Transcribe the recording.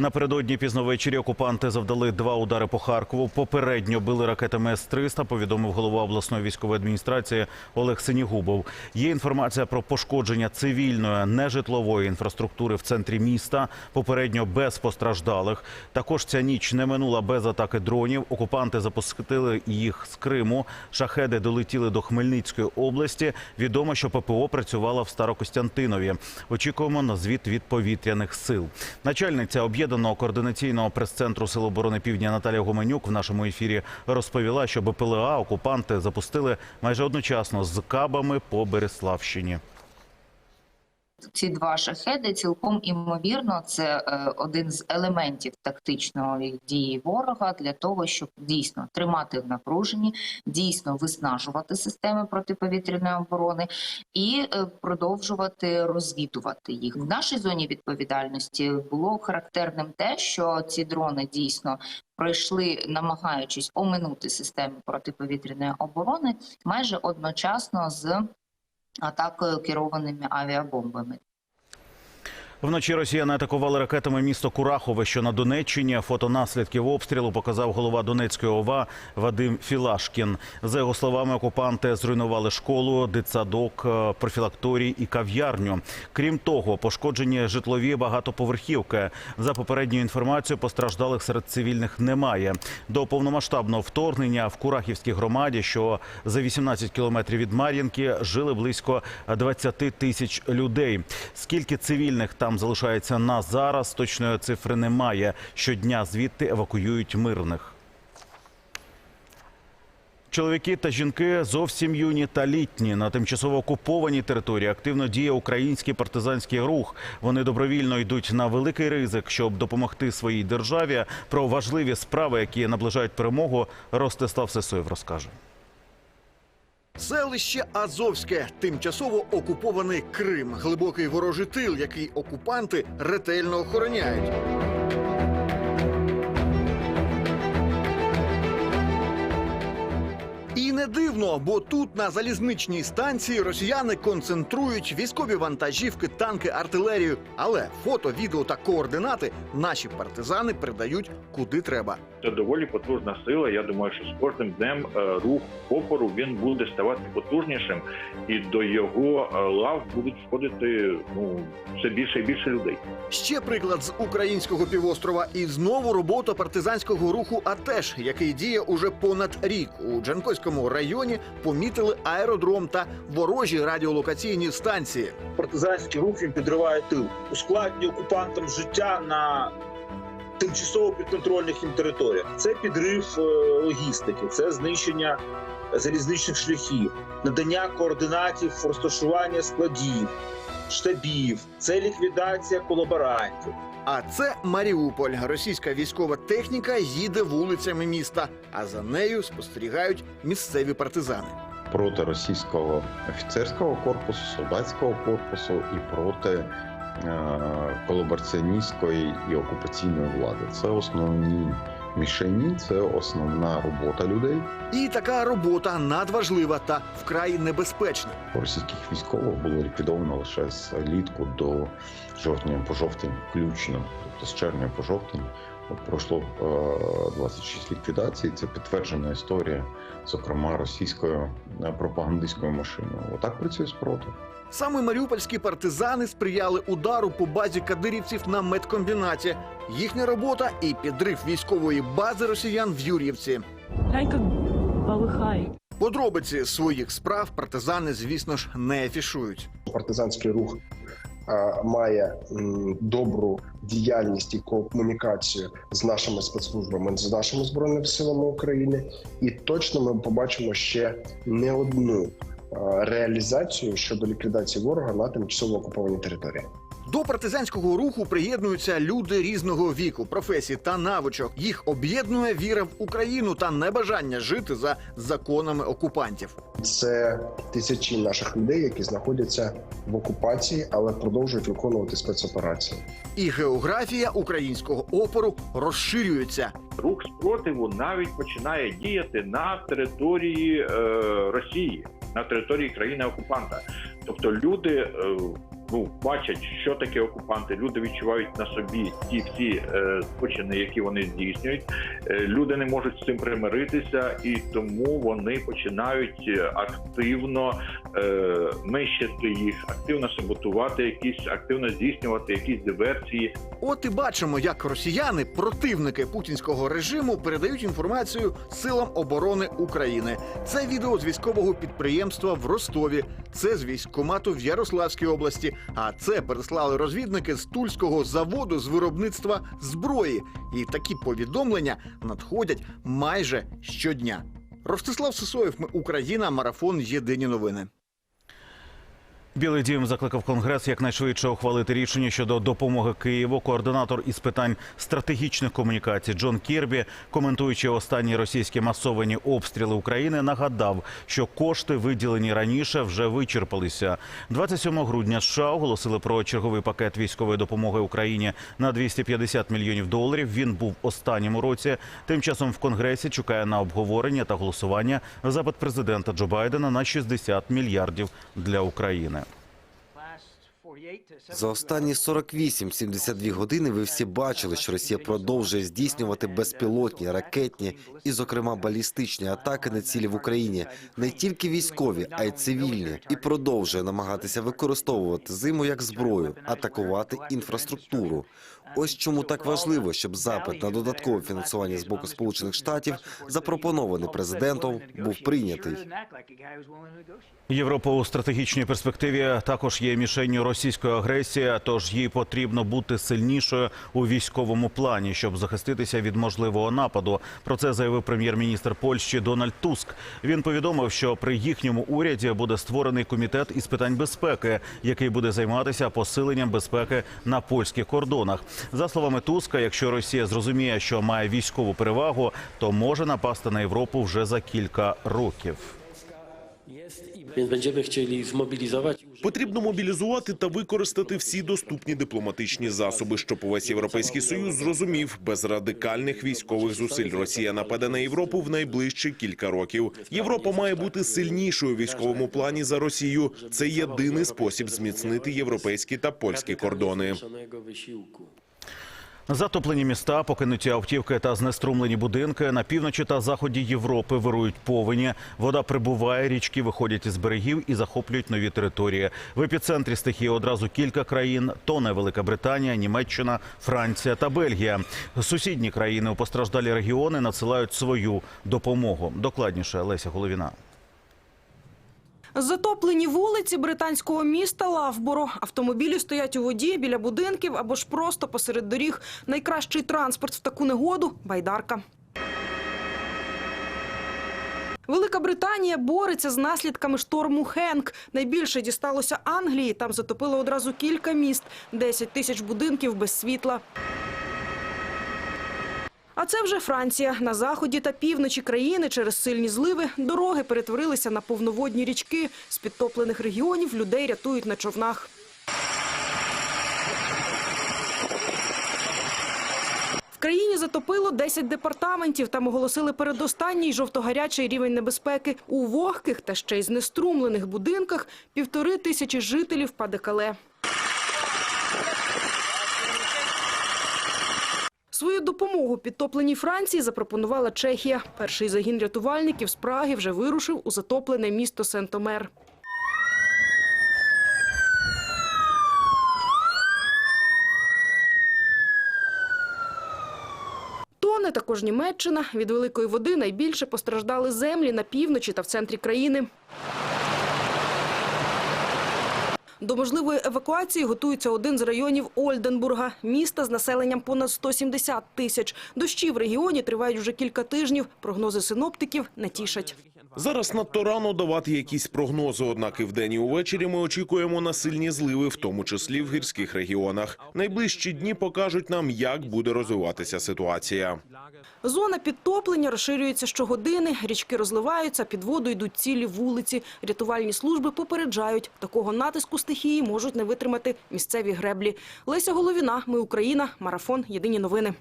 Напередодні пізно ввечері окупанти завдали два удари по Харкову. Попередньо били ракетами С-300, повідомив голова обласної військової адміністрації Олег Синігубов. Є інформація про пошкодження цивільної нежитлової інфраструктури в центрі міста. Попередньо без постраждалих. Також ця ніч не минула без атаки дронів. Окупанти запустили їх з Криму. Шахеди долетіли до Хмельницької області. Відомо, що ППО працювала в Старокостянтинові. Очікуємо на звіт від повітряних сил. Начальниця об'єднаного координаційного прес-центру Сил оборони Півдня Наталія Гоменюк в нашому ефірі розповіла, що БПЛА окупанти запустили майже одночасно з кабами по Береславщині. Ці два шахеди цілком імовірно це е, один з елементів тактичної дії ворога для того, щоб дійсно тримати в напруженні, дійсно виснажувати системи протиповітряної оборони і е, продовжувати розвідувати їх. В нашій зоні відповідальності було характерним те, що ці дрони дійсно пройшли, намагаючись оминути системи протиповітряної оборони, майже одночасно з атакою керованими авіабомбами. Вночі росіяни атакували ракетами місто Курахове, що на Донеччині. Фото наслідків обстрілу показав голова Донецької ОВА Вадим Філашкін. За його словами, окупанти зруйнували школу, дитсадок, е, профілакторій і кав'ярню. Крім того, пошкоджені житлові багатоповерхівки. За попередньою інформацією, постраждалих серед цивільних немає. До повномасштабного вторгнення в Курахівській громаді, що за 18 кілометрів від Мар'їнки, жили близько 20 тисяч людей. Скільки цивільних там залишається на зараз, точної цифри немає. Щодня звідти евакуюють мирних. Чоловіки та жінки зовсім юні та літні на тимчасово окупованій території активно діє український партизанський рух. Вони добровільно йдуть на великий ризик, щоб допомогти своїй державі. Про важливі справи, які наближають перемогу, Ростислав Сесоєв розкаже. Селище Азовське, тимчасово окупований Крим, глибокий ворожий тил, який окупанти ретельно охороняють. Не дивно, бо тут на залізничній станції росіяни концентрують військові вантажівки, танки, артилерію. Але фото, відео та координати наші партизани передають куди треба. Це доволі потужна сила. Я думаю, що з кожним днем е, рух опору він буде ставати потужнішим, і до його е, лав будуть входити ну все більше і більше людей. Ще приклад з українського півострова, і знову робота партизанського руху АТЕШ, який діє уже понад рік. У Джанкойському районі помітили аеродром та ворожі радіолокаційні станції. партизанський рух він підриває тил, ускладнює окупантам життя на тимчасово підконтрольних їм територіях. Це підрив е, логістики, це знищення залізничних шляхів, надання координатів, розташування складів, штабів, це ліквідація колаборантів. А це Маріуполь. Російська військова техніка їде вулицями міста, а за нею спостерігають місцеві партизани. проти російського офіцерського корпусу, солдатського корпусу і проти е, колабораціоністської і окупаційної влади. Це основні мішені, це основна робота людей. І така робота надважлива та вкрай небезпечна. Російських військових було ліквідовано лише з літку до жовтня по жовтень, включно, тобто з червня по жовтень. От пройшло е, 26 ліквідацій. Це підтверджена історія, зокрема російською е, пропагандистською машиною. Отак працює спротив. Саме маріупольські партизани сприяли удару по базі кадирівців на медкомбінаті. Їхня робота і підрив військової бази росіян в Юр'ївці. Глянь, как. Подробиці своїх справ партизани, звісно ж, не афішують. партизанський рух має добру діяльність і комунікацію з нашими спецслужбами, з нашими збройними силами України, і точно ми побачимо ще не одну реалізацію щодо ліквідації ворога на тимчасово окупованій території. До партизанського руху приєднуються люди різного віку, професій та навичок. Їх об'єднує віра в Україну та небажання жити за законами окупантів. Це тисячі наших людей, які знаходяться в окупації, але продовжують виконувати спецоперації. І географія українського опору розширюється. Рух спротиву навіть починає діяти на території е, Росії, на території країни окупанта. Тобто люди е, ну бачать, що таке окупанти. Люди відчувають на собі ті всі е, злочини, які вони здійснюють. Е, люди не можуть з цим примиритися, і тому вони починають е, активно е, нищити їх, активно саботувати якісь, активно здійснювати якісь диверсії. От і бачимо, як росіяни, противники путінського режиму, передають інформацію силам оборони України. Це відео з військового підприємства в Ростові. Це з військкомату в Ярославській області. А це переслали розвідники з тульського заводу з виробництва зброї. І такі повідомлення надходять майже щодня. Ростислав Сисоєв, Україна, марафон. Єдині новини. Білий дім закликав Конгрес якнайшвидше ухвалити рішення щодо допомоги Києву. Координатор із питань стратегічних комунікацій Джон Кірбі, коментуючи останні російські масовані обстріли України, нагадав, що кошти, виділені раніше, вже вичерпалися. 27 грудня США оголосили про черговий пакет військової допомоги Україні на 250 мільйонів доларів. Він був останнім у році. Тим часом в Конгресі чекає на обговорення та голосування запит президента Джо Байдена на 60 мільярдів для України. За останні 48-72 години ви всі бачили, що Росія продовжує здійснювати безпілотні, ракетні і, зокрема, балістичні атаки на цілі в Україні, не тільки військові, а й цивільні, і продовжує намагатися використовувати зиму як зброю, атакувати інфраструктуру. Ось чому так важливо, щоб запит на додаткове фінансування з боку Сполучених Штатів, запропонований президентом, був прийнятий. Європа у стратегічній перспективі також є мішенню російської агресії, тож їй потрібно бути сильнішою у військовому плані, щоб захиститися від можливого нападу. Про це заявив прем'єр-міністр Польщі Дональд Туск. Він повідомив, що при їхньому уряді буде створений комітет із питань безпеки, який буде займатися посиленням безпеки на польських кордонах. За словами Туска, якщо Росія зрозуміє, що має військову перевагу, то може напасти на Європу вже за кілька років. Więc będziemy chcieli zmobilizować. Потрібно мобілізувати та використати всі доступні дипломатичні засоби, щоб увесь європейський союз зрозумів, без радикальних військових зусиль Росія нападе на Європу в найближчі кілька років. Європа має бути сильнішою у військовому плані за Росію. Це єдиний спосіб зміцнити європейські та польські кордони. Затоплені міста, покинуті автівки та знеструмлені будинки на півночі та заході Європи вирують повені. Вода прибуває, річки виходять із берегів і захоплюють нові території. В епіцентрі стихії одразу кілька країн: тоне Велика Британія, Німеччина, Франція та Бельгія. Сусідні країни у постраждалі регіони надсилають свою допомогу. Докладніше Леся Головіна. Затоплені вулиці британського міста Лавборо. Автомобілі стоять у воді біля будинків або ж просто посеред доріг. Найкращий транспорт в таку негоду – байдарка. Велика Британія бореться з наслідками шторму Хенк. Найбільше дісталося Англії. Там затопило одразу кілька міст. 10 тисяч будинків без світла. А це вже Франція. На заході та півночі країни через сильні зливи дороги перетворилися на повноводні річки. З підтоплених регіонів людей рятують на човнах. В країні затопило 10 департаментів. Там оголосили передостанній жовтогарячий рівень небезпеки. У вогких та ще й знеструмлених будинках півтори тисячі жителів Падекале. Свою допомогу підтопленій Франції запропонувала Чехія. Перший загін рятувальників з Праги вже вирушив у затоплене місто Сент-Омер. Тоне також Німеччина. Від великої води найбільше постраждали землі на півночі та в центрі країни. До можливої евакуації готується один з районів Ольденбурга, міста з населенням понад 170 тисяч. Дощі в регіоні тривають вже кілька тижнів. Прогнози синоптиків не тішать. Зараз надто рано давати якісь прогнози. Однак і вдень і увечері ми очікуємо на сильні зливи, в тому числі в гірських регіонах. Найближчі дні покажуть нам, як буде розвиватися ситуація. Зона підтоплення розширюється щогодини, річки розливаються, під воду йдуть цілі вулиці. Рятувальні служби попереджають, такого натиску стихії можуть не витримати місцеві греблі. Леся Головіна, ми Україна, марафон. Єдині новини.